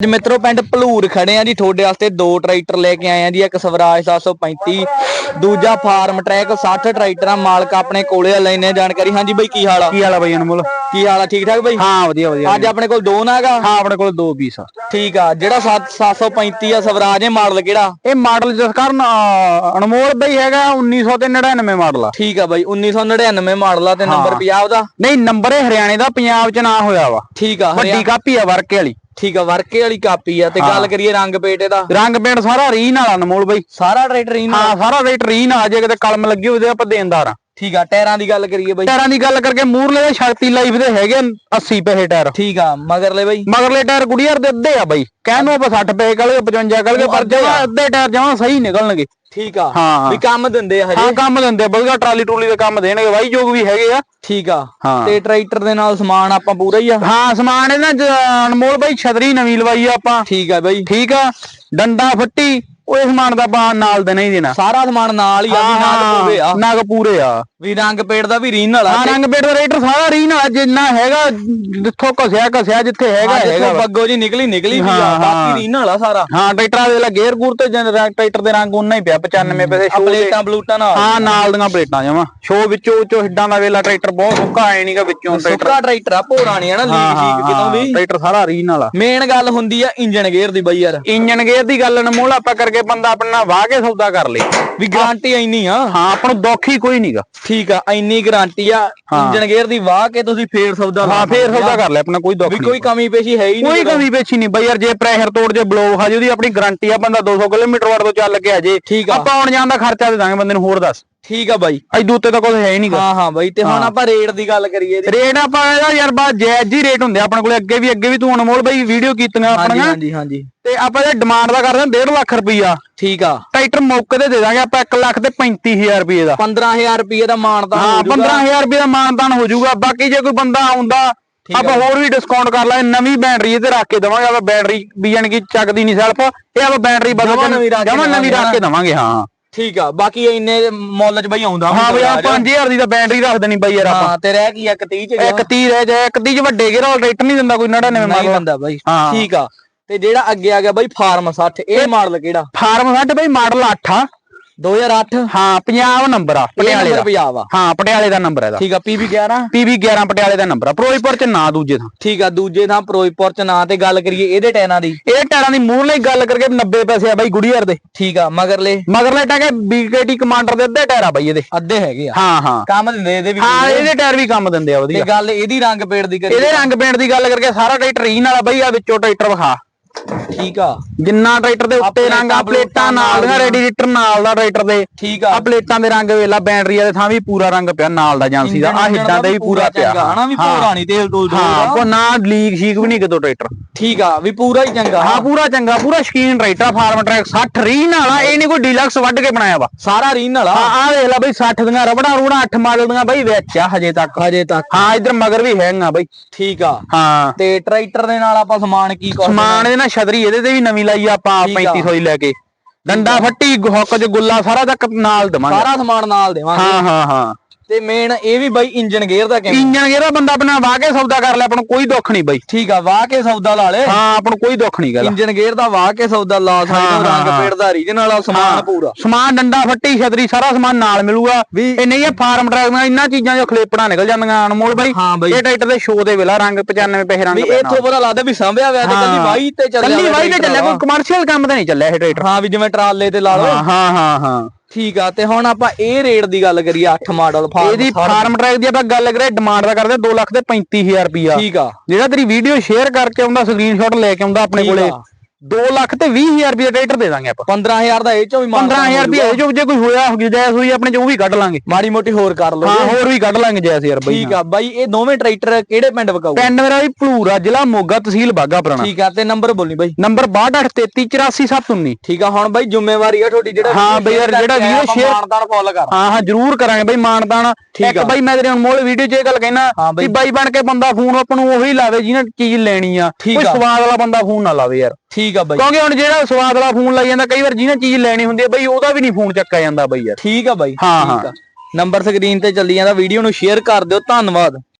ਅੱਜ ਮਿੱਤਰੋ ਪਿੰਡ ਭਲੂਰ ਖੜੇ ਆ ਜੀ ਤੁਹਾਡੇ ਵਾਸਤੇ ਦੋ ਟਰੈਕਟਰ ਲੈ ਕੇ ਆਏ ਆ ਜੀ ਇੱਕ ਸਵਰਾਜ 735 ਦੂਜਾ ਫਾਰਮ ਟਰੈਕ 60 ਟਰੈਕਟਰਾਂ ਮਾਲਕ ਆਪਣੇ ਕੋਲੇ ਆ ਲੈਣੇ ਜਾਣਕਾਰੀ। ਹਾਂਜੀ ਬਾਈ ਕੀ ਹਾਲ ਆ? ਕੀ ਹਾਲ ਆ ਬਾਈ ਅਨਮੋਲ? ਕੀ ਹਾਲ ਆ ਠੀਕ ਠਾਕ ਬਾਈ? ਹਾਂ ਵਧੀਆ ਵਧੀਆ ਅੱਜ ਆਪਣੇ ਕੋਲ ਦੋ ਨਾਗਾ ਹਾਂ ਆਪਣੇ ਕੋਲ ਦੋ ਪੀਸ ਆ। ਠੀਕ ਆ ਜਿਹੜਾ 7 735 ਆ ਸਵਰਾਜ ਇਹ ਮਾਡਲ ਕਿਹੜਾ? ਇਹ ਮਾਡਲ ਜਿਸ ਕਾਰਨ ਅਨਮੋਲ ਬਈ ਹੈਗਾ 1999 ਮਾਡਲ ਆ। ਠੀਕ ਆ ਬਾਈ 1999 ਮਾਡਲ ਆ ਤੇ ਨੰਬਰ 50 ਦਾ ਨਹੀਂ ਨੰਬਰ ਇਹ ਹਰਿਆਣੇ ਦਾ ਪੰਜਾਬ ਚ ਨਾ ਹੋਇਆ ਵਾ। ਠੀਕ ਆ ਵੱਡੀ ਕਾਪੀ ਆ ਵਰਕੇ ਵਾਲੀ। ਠੀਕ ਆ ਵਰਕੇ ਵਾਲੀ ਕਾਪੀ ਆ ਤੇ ਗੱਲ ਕਰੀਏ ਰੰਗ ਪੇਟੇ ਦਾ ਰੰਗ ਪੇਂਟ ਸਾਰਾ ਰੀਨ ਵਾਲਾ ਅਨਮੋਲ ਬਈ। ਸਾਰਾ ਟਰੈਕਟਰ ਹੀ ਹਾਂ ਸਾਰਾ ਰੇਟ ਰੀਨ ਆ ਜੇ ਕਿਤੇ ਕਲਮ ਲੱਗੀ ਹੋਵੇ ਤੇ ਆਪਾਂ ਦੇਣਦਾਰ ਆ। ਠੀਕ ਆ ਟਾਇਰਾਂ ਦੀ ਗੱਲ ਕਰੀਏ ਬਾਈ। ਟਾਇਰਾਂ ਦੀ ਗੱਲ ਕਰਕੇ ਮੂਰਲੇ ਦੇ ਸ਼ਕਤੀ ਲਾਈਫ ਦੇ ਹੈਗੇ 80 ਪੈਸੇ ਟਾਇਰ। ਠੀਕ ਆ ਮਗਰਲੇ ਬਾਈ। ਮਗਰਲੇ ਟਾਇਰ ਗੁੜੀਆਰ ਦੇ ਅੱਧੇ ਆ ਬਾਈ। ਕਹਿਣ ਨੂੰ ਆਪਾਂ 60 ਪੈਸੇ ਕਲਗੇ 55 ਕਲਗੇ ਉਹ ਪਰ ਜਮਾ। ਅੱਧੇ ਟਾਇਰ ਜਮਾ ਸਹੀ ਨਿਕਲਣਗੇ। ਠੀਕ ਆ ਹਾਂ। ਵੀ ਕੰਮ ਦਿੰਦੇ ਆ ਹਜੇ। ਹਾਂ ਕੰਮ ਦਿੰਦੇ ਆ ਵਧੀਆ ਟਰਾਲੀ ਟਰੂਲੀ ਦੇ ਕੰਮ ਦੇਣਗੇ ਬਾਈ ਜੋਗ ਵੀ ਹੈਗੇ ਆ। ਠੀਕ ਆ ਤੇ ਟਰੈਕਟਰ ਦੇ ਨਾਲ ਸਮਾਨ ਆਪਾਂ ਪੂਰਾ ਹੀ ਆ। ਹਾਂ ਸਮਾਨ ਇਹਨਾਂ ਚ ਅਨਮੋਲ ਬਾਈ ਛਤਰੀ ਨਵੀਂ ਲਵਾਈ ਆ ਆਪਾਂ। ਠੀਕ ਆ ਬਾਈ। ਠੀਕ ਆ ਡੰਡਾ ਫੱਟੀ ਉਹ ਸਮਾਨ ਦਾ ਆਪਾਂ ਨਾਲ ਦੇਣਾ ਹੀ ਦੇਣਾ। ਸਾਰਾ ਸਮਾਨ ਨਾਲ ਹੀ ਆ ਨਾਲ ਪੂਰੇ ਆ। ਨਗ ਪੂਰੇ ਆ। ਵੀ ਰੰਗ ਪੇੜ ਦਾ ਵੀ ਰੀਨ ਵਾਲਾ ਹਾਂ ਰੰਗ ਪੇਟ ਦਾ ਰੇਟਰ ਸਾਰਾ ਰੀਨ ਆ ਜਿੰਨਾ ਹੈਗਾ ਜਿੱਥੋਂ ਘਸਿਆ ਘਸਿਆ ਜਿੱਥੇ ਹੈਗਾ ਹੈਗਾ। ਬੱਗੋ ਜੀ ਨਿਕਲੀ ਨਿਕਲੀ ਵੀ ਆ ਹਾਂ, ਬਾਕੀ ਹਾਂ। ਰੀਨ ਵਾਲਾ ਸਾਰਾ। ਹਾਂ ਟਰੈਕਟਰਾਂ ਦੇ ਲਾ ਗੇਅਰ ਗੂਰ ਤੇ ਟਰੈਕਟਰ ਦੇ ਰੰਗ ਉਹਨਾਂ ਹੀ ਪਿਆ 95 ਪੈਸੇ ਸ਼ੋ ਪਲੇਟਾਂ ਬਲੂਟਾਂ ਨਾਲ। ਹਾਂ ਨਾਲ ਦੀਆਂ ਪਲੇਟਾਂ ਜਮਾ। ਸ਼ੋ ਵਿੱਚੋਂ ਵਿੱਚੋਂ ਹਿੱਡਾਂ ਦਾ ਵੇਲਾ ਟਰੈਕਟਰ ਬਹੁਤ ਸੁੱਕਾ ਆਏ ਨਹੀਂਗਾ ਵਿੱਚੋਂ ਟਰੈਕਟਰ ਸੁੱਕਾ ਟਰੈਕਟਰ। ਆ ਭੋਰਾ ਨਹੀਂ ਆ ਨਾ ਹਾਂ ਲੀਕ ਸ਼ੀਕ ਕਿਤੋਂ ਵੀ। ਟਰੈਕਟਰ ਸਾਰਾ ਰੀਨ ਵਾਲਾ। ਮੇਨ ਗੱਲ ਹੁੰਦੀ ਆ ਇੰਜਨ ਗੇਅਰ ਦੀ ਬਾਈ ਯਾਰ। ਇੰਜਨ ਗੇਅਰ ਦੀ ਗੱਲ ਅਨਮੋਲ ਆਪਾਂ ਕਰਕੇ ਬੰਦਾ ਆਪਣਾ ਵਾਹ ਕੇ ਸੌਦਾ ਕਰ ਲੇ। ਵੀ ਗਾਰੰਟੀ ਇੰਨੀ ਆ। ਹਾਂ ਆਪਾਂ ਨੂੰ ਦੁੱਖ ਹੀ ਕੋਈ ਨਹੀਂਗਾ ਠੀਕ ਆ ਇੰਨੀ ਗਾਰੰਟੀ ਆ ਇੰਜਨ ਗੇਅਰ ਦੀ ਵਾਹ ਕੇ ਤੁਸੀਂ ਫੇਰ ਸੌਦਾ ਲਾ ਹਾਂ ਫੇਰ ਸੌਦਾ ਕਰ ਲੈ ਆਪਣਾ ਕੋਈ ਦੁੱਖ ਨਹੀਂ ਕੋਈ ਕਮੀ ਪੇਸ਼ੀ ਹੈ ਹੀ ਕੋਈ ਨਹੀਂ ਕਮੀ ਪੇਛੀ ਨਹੀਂ ਬਈ ਯਾਰ ਜੇ ਪ੍ਰੈਸ਼ਰ ਤੋੜ ਜੇ ਬਲੋ ਹਾਜੀ ਉਹਦੀ ਆਪਣੀ ਗਾਰੰਟੀ ਆ ਬੰਦਾ 200 ਕਿਲੋਮੀਟਰ ਵਾਰ ਤੋਂ ਚੱਲ ਕੇ ਆ ਜੇ। ਠੀਕ ਆ। ਆਪਾਂ ਆਉਣ ਜਾਣ ਦਾ ਖਰਚਾ ਦੇ ਦਾਂਗੇ ਬੰਦੇ ਨੂੰ ਹੋਰ ਦੱਸ। ਠੀਕ ਆ ਬਾਈ। ਐਦੂ ਉੱਤੇ ਤਾਂ ਕੁਝ ਹੈ ਹੀ ਨਹੀਂਗਾ ਹਾਂ ਹਾਂ ਬਾਈ ਤੇ ਹੁਣ ਆਪਾਂ ਰੇਟ ਦੀ ਗੱਲ ਕਰੀਏ ਰੇਟ ਆਪਾਂ ਇਹਦਾ ਯਾਰ ਬਾ ਜਾਇਜ਼ ਹੀ ਰੇਟ ਹੁੰਦੇ ਆ ਆਪਣੇ ਕੋਲੇ ਅੱਗੇ ਵੀ ਅੱਗੇ ਵੀ ਤੂੰ ਅਨਮੋਲ ਬਈ ਵੀਡੀਓ ਕੀਤੀਆਂ ਹਾਂਜੀ ਆਪਣੀਆਂ। ਹਾਂਜੀ ਹਾਂਜੀ। ਤੇ ਆਪਾਂ ਇਹ ਡਿਮਾਂਡ ਦਾ ਕਰਦੇ ਹਾਂ 1.5 ਲੱਖ ਰੁਪਈਆ। ਠੀਕ ਆ। ਟਰੈਕਟਰ ਮੌਕੇ ਤੇ ਦੇ ਦਾਂਗੇ ਆਪਾਂ 1 ਲੱਖ ਤੇ 35000 ਰੁਪਏ ਦਾ। 15000 ਰੁਪਏ ਦਾ ਮਾਨਤਾ ਹਾਂ 15000 ਰੁਪਏ ਦਾ ਮਾਨਤਾਨ ਹੋ ਜਾਊਗਾ। ਬਾਕੀ ਜੇ ਕੋਈ ਬੰਦਾ ਆਉਂਦਾ ਆਪਾਂ ਹੋਰ ਵੀ ਡਿਸਕਾਊਂਟ ਕਰ ਲਾਂਗੇ। ਨਵੀਂ ਬੈਟਰੀ ਇਹਦੇ ਰੱਖ ਕੇ ਦਵਾਂਗੇ। ਆਪਾਂ ਬੈਟਰੀ ਵੀ ਜਾਨ ਕੀ ਚੱਕਦੀ ਨਹੀਂ ਸੈਲਫ ਇਹ ਆਪਾਂ ਬੈਟਰੀ ਬਦਲ ਕੇ ਜਮਾਂ ਨਵੀਂ ਰੱਖ ਕੇ ਦਵਾਂਗੇ ਹਾਂ। ਠੀਕ ਆ। ਬਾਕੀ ਇੰਨੇ ਮੁੱਲ ਚ ਬਾਈ ਆਉਂਦਾ ਹਾਂ ਬਈ ਆ 5000 ਦੀ ਤਾਂ ਬੈਟਰੀ ਰੱਖ ਦੇਣੀ ਬਈ ਯਾਰ ਆਪਾਂ। ਹਾਂ ਤੇ ਰਹਿ ਕੀ ਇੱਕ 30 ਚ ਇੱਕ 30 ਰਹਿ 30 ਚ ਵੱਡੇ ਗੇਰ ਵਾਲਾ ਟਰੈਕਟਰ ਨਹੀਂ ਦਿੰਦਾ ਕੋਈ 99 ਨਹੀਂ ਮਾਡਲ। ਬੰਦਾ ਬਾਈ। ਹਾਂ। ਠੀਕ ਆ। ਤੇ ਜਿਹੜਾ ਅੱਗੇ ਆ ਗਿਆ ਬਾਈ ਫਾਰਮ 60 ਇਹ ਮਾਡਲ ਕਿਹੜਾ? ਫਾਰਮ ਸਾਡੇ ਬਈ ਮਾਡਲ 8 ਆ। 2008 ਹਾਂ ਪੰਜਾਬ ਨੰਬਰ ਆ ਪਟਿਆਲੇ ਦਾ। ਪੰਜਾਬ ਆ ਹਾਂ ਪਟਿਆਲੇ ਦਾ ਨੰਬਰ ਇਹਦਾ। ਠੀਕ ਆ PB 11 PB 11 ਪਟਿਆਲੇ ਦਾ ਨੰਬਰ ਆ। ਫਿਰੋਜ਼ਪੁਰ ਚ ਨਾ ਦੂਜੇ ਥਾਂ। ਠੀਕ ਆ ਦੂਜੇ ਥਾਂ ਫਿਰੋਜ਼ਪੁਰ ਚ ਨਾਂ ਤੇ ਗੱਲ ਕਰੀਏ ਇਹਦੇ ਟਾਇਰਾਂ ਦੀ। ਇਹ ਟਾਇਰਾਂ ਦੀ ਮੂਹਰਲੀ ਗੱਲ ਕਰਕੇ 90 ਪੈਸੇ ਆ ਬਾਈ ਗੁੜੀਅਰ ਦੇ। ਠੀਕ ਆ ਮਗਰਲੇ? ਮਗਰਲੇ ਟਾਇਰ BKT ਕਮਾਂਡਰ ਦੇ ਅੱਧੇ ਟਾਇਰ ਆ ਬਾਈ ਇਹਦੇ। ਅੱਧੇ ਹੈਗੇ ਆ। ਹਾਂ ਹਾਂ। ਕੰਮ ਦਿੰਦੇ ਇਹਦੇ ਵੀ। ਹਾਂ ਇਹਦੇ ਟਾਇਰ ਵੀ ਕੰਮ ਦਿੰਦੇ ਆ ਤੇ ਵਧੀਆ ਗੱਲ ਇਹਦੀ ਰੰਗ ਪੇੜ ਦੀ ਕਰੀਏ। ਇਹਦੇ ਰੰਗ ਪੇਂਟ ਦੀ ਗੱਲ ਕਰਕੇ ਸਾਰਾ ਟਰੈਕਟਰ ਰੀਨ ਵਾਲਾ ਬਈ ਆ ਵਿੱਚੋਂ ਟਰੈਕਟਰ ਵਿਖਾ। ਠੀਕ ਆ। ਜਿੰਨਾ ਟਰੈਕਟਰ ਦੇ ਉੱਤੇ ਰੰਗ ਆ ਪਲੇਟਾਂ ਨਾਲ ਦੀਆਂ ਰੈਡੀਏਟਰ ਨਾਲ ਦਾ ਟਰੈਕਟਰ ਦੇ। ਠੀਕ ਆ। ਆ ਪਲੇਟਾਂ ਦੇ ਰੰਗ ਵੇਲਾ ਬੈਟਰੀ ਵਾਲੇ ਥਾਂ ਵੀ ਪੂਰਾ ਰੰਗ ਪਿਆ ਨਾਲ ਦਾ ਏਜੰਸੀ ਦਾ ਆ ਹਿੱਡਾਂ ਤੇ ਵੀ ਪੂਰਾ ਪਿਆ। ਹਨਾ? ਵੀ। ਭੋਰਾ ਨਹੀਂ ਤੇਲ ਤੂਲ ਹਾਂ ਕੋ ਨਾ ਲੀਕ ਸ਼ੀਕ ਵੀ ਨਹੀਂ ਕਿਤੋਂ ਟਰੈਕਟਰ। ਠੀਕ ਆ ਵੀ ਪੂਰਾ ਹੀ ਚੰਗਾ। ਹਾਂ ਪੂਰਾ ਚੰਗਾ ਪੂਰਾ ਸ਼ਕੀਨ ਟਰੈਕਟਰ ਫਾਰਮ ਟਰੈਕ 60 ਰੀਨ ਵਾਲਾ ਇਹ ਨਹੀਂ ਕੋਈ ਡੀਲਕਸ ਵੱਢ ਕੇ ਬਣਾਇਆ ਵਾ। ਸਾਰਾ ਰੀਨ ਵਾਲਾ? ਹਾਂ ਆ ਦੇਖ ਲੈ ਬਈ 60 ਦੀਆਂ ਰਬੜਾਂ ਰੂੜਾਂ 8 ਮਾਡਲ ਦੀਆਂ ਬਈ ਵਿੱਚ ਆ ਹਜੇ ਤੱਕ। ਹਜੇ ਤੱਕ। ਹਾਂ ਇਧਰ ਮਗਰ ਵੀ ਹੈਗਾ ਬਈ। ਠੀਕ ਆ। ਹਾਂ। ਤੇ ਟਰੈਕਟਰ ਦੇ ਨਾਲ ਆਪਾਂ ਸਮਾਨ ਕੀ ਕਰ ਸਮਾਨ ਨਾਲ ਛਤਰੀ ਇਹਦੇ ਤੇ ਵੀ ਨਵੀਂ ਲਾਈ ਆ ਆਪਾਂ ਠੀਕ ਆ। 3500 ਦੀ ਲੈ ਕੇ। ਡੰਡਾ ਫੱਟੀ ਹੁੱਕ ਚ ਗੁੱਲਾ ਸਾਰਾ ਤੱਕ ਨਾਲ ਦਵਾਂਗੇ। ਸਾਰਾ ਸਮਾਨ ਨਾਲ ਦੇਵਾਂਗੇ। ਹਾਂ ਹਾਂ ਹਾਂ। ਤੇ ਮੇਨ ਇਹ ਵੀ ਬਾਈ ਇੰਜਨ ਗੇਅਰ ਦਾ ਕਿਵੇਂ? ਇੰਜਨ ਗੇਰਾ ਬੰਦਾ ਆਪਣਾ ਵਾਹ ਕੇ ਸੌਦਾ ਕਰ ਲੈ ਆਪਾਂ ਨੂੰ ਕੋਈ ਦੁੱਖ ਨਹੀਂ ਬਈ। ਠੀਕ ਆ ਵਾਹ ਕੇ ਸੌਦਾ ਲਾ ਲੈ। ਹਾਂ ਆਪਾਂ ਨੂੰ ਕੋਈ ਦੁੱਖ ਨਹੀਂ ਗੱਲ ਇੰਜਨ ਗੇਅਰ ਦਾ ਵਾਹ ਕੇ ਸੌਦਾ ਲਾ ਸਕਦੇ ਹੋ ਰੰਗ ਪੇੜ ਦਾ ਰੀਜਨਲ ਵਾਲਾ ਸਮਾਨ ਪੂਰਾ। ਸਮਾਨ ਡੰਡਾ ਫੱਟੀ ਛਤਰੀ ਸਾਰਾ ਸਮਾਨ ਨਾਲ ਮਿਲੂਗਾ। ਇਹ ਨਹੀਂ ਇਹ ਫਾਰਮ ਟਰੈਕ ਨਾਲ ਇੰਨਾ ਚੀਜ਼ਾਂ ਜੋ ਖਲੇਪੜਾਂ ਨਿਕਲ ਜਾਂਦੀਆਂ ਅਨਮੋਲ ਬਾਈ। ਇਹ ਟਰੈਕਟਰ ਦੇ ਸ਼ੋਅ ਦੇ ਵੇਲਾ ਰੰਗ 95 ਪੈਸੇ ਰੰਗ ਵੀ ਇੱਥੋਂ ਪਤਾ ਲੱਗਦਾ ਵੀ ਸੰਭਿਆ ਹੋਇਆ ਤੇ ਕੱਲੀ ਵਾਹੀ ਤੇ ਚੱਲਿਆ ਕੱਲੀ ਵਾਈ ਤੇ ਚੱਲਿਆ ਕੋਈ ਕਮਰਸ਼ੀਅਲ ਕੰਮ ਤੇ ਨਹੀਂ ਚੱਲਿਆ ਇਹ ਟਰੈਕਟਰ। ਹਾਂ ਵੀ ਜਿਵੇਂ ਟਰਾਲੇ ਤੇ ਲਾ ਲਓ। ਹਾਂ ਹਾਂ ਹਾਂ ਹਾਂ। ਠੀਕ ਆ ਤੇ ਹੁਣ ਆਪਾਂ ਇਹ ਰੇਟ ਦੀ ਗੱਲ ਕਰੀਏ 8 ਮਾਡਲ ਇਹਦੀ ਫਾਰਮ ਟਰੈਕ ਦੀ ਆਪਾਂ ਗੱਲ ਕਰੀਏ ਡਿਮਾਂਡ ਦਾ ਕਰਦੇ 2 ਲੱਖ ਤੇ 35000 ਰੁਪਿਆ ਠੀਕ ਆ। ਜਿਹੜਾ ਤੇਰੀ ਵੀਡੀਓ ਸ਼ੇਅਰ ਕਰਕੇ ਆਉਂਦਾ ਸਕਰੀਨਸ਼ਾਟ ਲੈ ਕੇ ਆਉਂਦਾ ਆਪਣੇ ਕੋਲੇ। 2 ਲੱਖ ਤੇ 20000 ਰੁਪਏ ਟਰੈਕਟਰ ਦੇ ਦਾਂਗੇ ਆਪਾਂ। 15000 ਦਾ ਇਹ ਚੋਂ ਵੀ ਮਾਡਲ 15000 ਰੁਪਏ ਜੋ ਜੇ ਕੋਈ ਹੋਇਆ ਜਾਇਜ਼ ਹੋਈ ਆਪਣੇ ਚ ਵੀ ਕੱਢ ਲਾਂਗੇ। ਮਾੜੀ ਮੋਟੀ ਹੋਰ ਕਰ ਲਓ। ਹਾਂ ਹੋਰ ਵੀ ਕੱਢ ਲਾਂਗੇ ਜਾਇਜ਼ ਯਾਰ ਬਈ। ਠੀਕ ਆ ਬਾਈ ਇਹ ਦੋਵੇਂ ਟਰੈਕਟਰ ਕਿਹੜੇ ਪਿੰਡ ਵਕਾਊ ਪਿੰਡ ਮੇਰਾ ਵੀ ਭਲੂਰਾ ਜ਼ਿਲ੍ਹਾ ਮੋਗਾ ਤਹਿਸੀਲ ਬਾਗਾ ਪੁਰਾਣਾ। ਠੀਕ ਆ ਤੇ ਨੰਬਰ ਬੋਲੀ ਬਾਈ। ਨੰਬਰ 6283348719 ਠੀਕ ਆ ਹੁਣ ਬਾਈ ਜ਼ਿੰਮੇਵਾਰੀ ਆ ਤੁਹਾਡੀ ਜਿਹੜਾ ਹਾਂ ਬਈ ਯਾਰ, ਜਿਹੜਾ video share- ਮਾਨਦਾਨ ਫੁੱਲ ਕਰ ਹਾਂ ਹਾਂ ਜਰੂਰ ਕਰਾਂਗੇ ਬਈ ਮਾਨਦਾਨ। ਠੀਕ ਇੱਕ ਆ। ਬਾਈ ਮੈਂ ਤੇਰੇ ਅਨਮੋਲ ਵੀਡੀਓ 'ਚ ਇਹ ਗੱਲ ਕਹਿਣਾ। ਕਿ ਬਾਈ ਬਣ ਕੇ ਬੰਦਾ ਫੋਨ ਆਪਾਂ ਨੂੰ ਉਹੀ ਲਾਵੇ ਜਿਹਨੇ ਚੀਜ਼ ਲੈਣੀ ਆ। ਕੋਈ। ਸਵਾਦ ਵਾਲਾ ਬੰਦਾ ਫੋਨ ਨਾ ਲਾਵੇ ਯਾਰ। ਠੀਕ ਆ ਬਾਈ। ਕਿਉਂਕਿ ਹੁਣ ਜਿਹੜਾ ਸਵਾਦ ਵਾਲਾ ਫੋਨ ਲਾਈ ਜਾਂਦਾ ਕਈ ਵਾਰ ਜਿਹਨੇ ਚੀਜ਼ ਲੈਣੀ ਹੁੰਦੀ ਹੈ ਬਈ ਉਹਦਾ ਵੀ ਨਹੀਂ ਫੋਨ ਚੱਕਿਆ ਜਾਂਦਾ ਬਈ ਯਾਰ। ਠੀਕ ਆ ਬਾਈ ਹਾਂ, ਠੀਕ ਆ। ਨੰਬਰ ਸਕਰੀਨ ਤੇ ਚੱਲੀ ਜਾਂਦਾ ਵੀਡੀਓ ਨੂੰ ਸ਼ੇਅਰ ਕਰ ਦਿਓ ਧੰਨਵਾਦ।